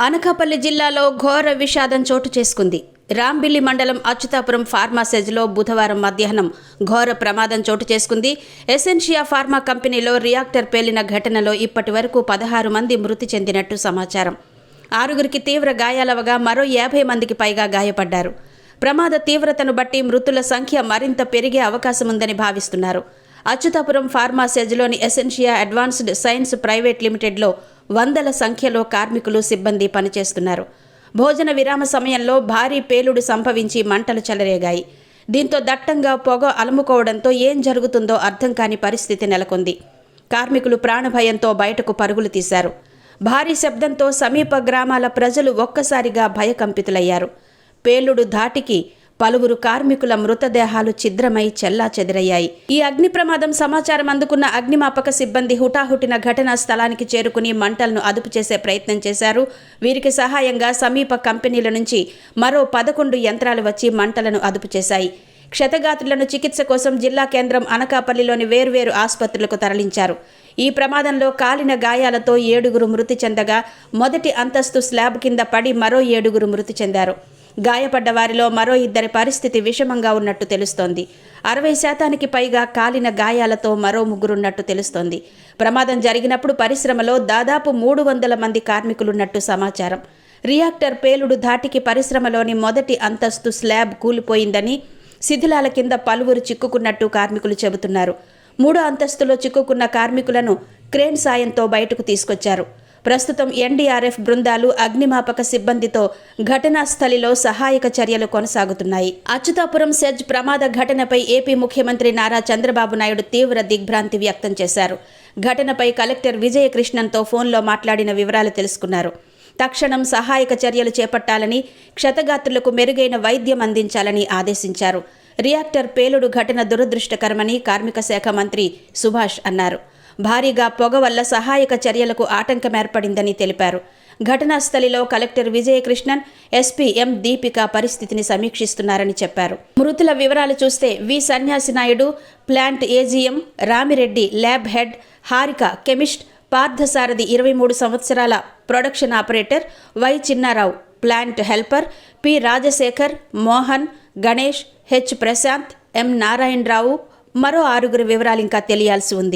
అనకాపల్లి జిల్లాలో ఘోర విషాదం చోటు చేసుకుంది. రాంబిల్లి మండలం అచ్యుతాపురం ఫార్మాసెజ్లో బుధవారం మధ్యాహ్నం ఘోర ప్రమాదం చోటు చేసుకుంది. ఎసెన్షియా ఫార్మా కంపెనీలో రియాక్టర్ పేలిన ఘటనలో ఇప్పటి వరకు పదహారు మంది మృతి చెందినట్టు సమాచారం. ఆరుగురికి తీవ్ర గాయాలవగా మరో యాభై మందికి పైగా గాయపడ్డారు. ప్రమాద తీవ్రతను బట్టి మృతుల సంఖ్య మరింత పెరిగే అవకాశం ఉందని భావిస్తున్నారు. అచ్యుతాపురం ఫార్మాసేజ్లోని ఎసెన్షియా అడ్వాన్స్డ్ సైన్స్ ప్రైవేట్ లిమిటెడ్లో వందల సంఖ్యలో కార్మికులు సిబ్బంది పనిచేస్తున్నారు. భోజన విరామ సమయంలో భారీ పేలుడు సంభవించి మంటలు చెలరేగాయి. దీంతో దట్టంగా పొగ అలుముకోవడంతో ఏం జరుగుతుందో అర్థం కాని పరిస్థితి నెలకొంది. కార్మికులు ప్రాణభయంతో బయటకు పరుగులు తీశారు. భారీ శబ్దంతో సమీప గ్రామాల ప్రజలు ఒక్కసారిగా భయకంపితులయ్యారు. పేలుడు ధాటికి పలువురు కార్మికుల మృతదేహాలు ఛిద్రమై చెల్లా చెదిరయ్యాయి. ఈ అగ్ని ప్రమాదం సమాచారం అందుకున్న అగ్నిమాపక సిబ్బంది హుటాహుటిన ఘటనా స్థలానికి చేరుకుని మంటలను అదుపు చేసే ప్రయత్నం చేశారు. వీరికి సహాయంగా సమీప కంపెనీల నుంచి మరో పదకొండు యంత్రాలు వచ్చి మంటలను అదుపు చేశాయి. క్షతగాత్రులను చికిత్స కోసం జిల్లా కేంద్రం అనకాపల్లిలోని వేర్వేరు ఆసుపత్రులకు తరలించారు. ఈ ప్రమాదంలో కాలిన గాయాలతో ఏడుగురు మృతి చెందగా మొదటి అంతస్తు స్లాబ్ కింద పడి మరో ఏడుగురు మృతి చెందారు. గాయపడ్డ వారిలో మరో ఇద్దరి పరిస్థితి విషమంగా ఉన్నట్టు తెలుస్తోంది. అరవై శాతానికి పైగా కాలిన గాయాలతో మరో ముగ్గురున్నట్టు తెలుస్తోంది. ప్రమాదం జరిగినప్పుడు పరిశ్రమలో దాదాపు మూడు వందల మంది కార్మికులున్నట్టు సమాచారం. రియాక్టర్ పేలుడు ధాటికి పరిశ్రమలోని మొదటి అంతస్తు స్లాబ్ కూలిపోయిందని శిథిలాల కింద పలువురు చిక్కుకున్నట్టు కార్మికులు చెబుతున్నారు. మూడో అంతస్తులో చిక్కుకున్న కార్మికులను క్రేన్ సాయంతో బయటకు తీసుకొచ్చారు. ప్రస్తుతం ఎన్డీఆర్ఎఫ్ బృందాలు అగ్నిమాపక సిబ్బందితో ఘటనా స్థలిలో సహాయక చర్యలు కొనసాగుతున్నాయి. అచ్యుతాపురం సెజ్ ప్రమాద ఘటనపై ఏపీ ముఖ్యమంత్రి నారా చంద్రబాబు నాయుడు తీవ్ర దిగ్భ్రాంతి వ్యక్తం చేశారు. ఘటనపై కలెక్టర్ విజయకృష్ణన్తో ఫోన్లో మాట్లాడిన వివరాలు తెలుసుకున్నారు. తక్షణం సహాయక చర్యలు చేపట్టాలని క్షతగాత్రులకు మెరుగైన వైద్యం అందించాలని ఆదేశించారు. రియాక్టర్ పేలుడు ఘటన దురదృష్టకరమని కార్మిక శాఖ మంత్రి సుభాష్ అన్నారు. భారీగా పొగ వల్ల సహాయక చర్యలకు ఆటంకం ఏర్పడిందని తెలిపారు. ఘటనా స్థలిలో collector Vijayakrishnan SP M Deepika పరిస్థితిని సమీక్షిస్తున్నారని చెప్పారు. మృతుల వివరాలు చూస్తే V Sanyasi Naidu plant AGM Ramireddy lab head Harika chemist Parthasarathi ఇరవై మూడు సంవత్సరాల production operator Y Chinnarao plant helper P Rajasekhar Mohan Ganesh H Prashanth M Narayanarao మరో ఆరుగురు వివరాలు ఇంకా తెలియాల్సి ఉంది.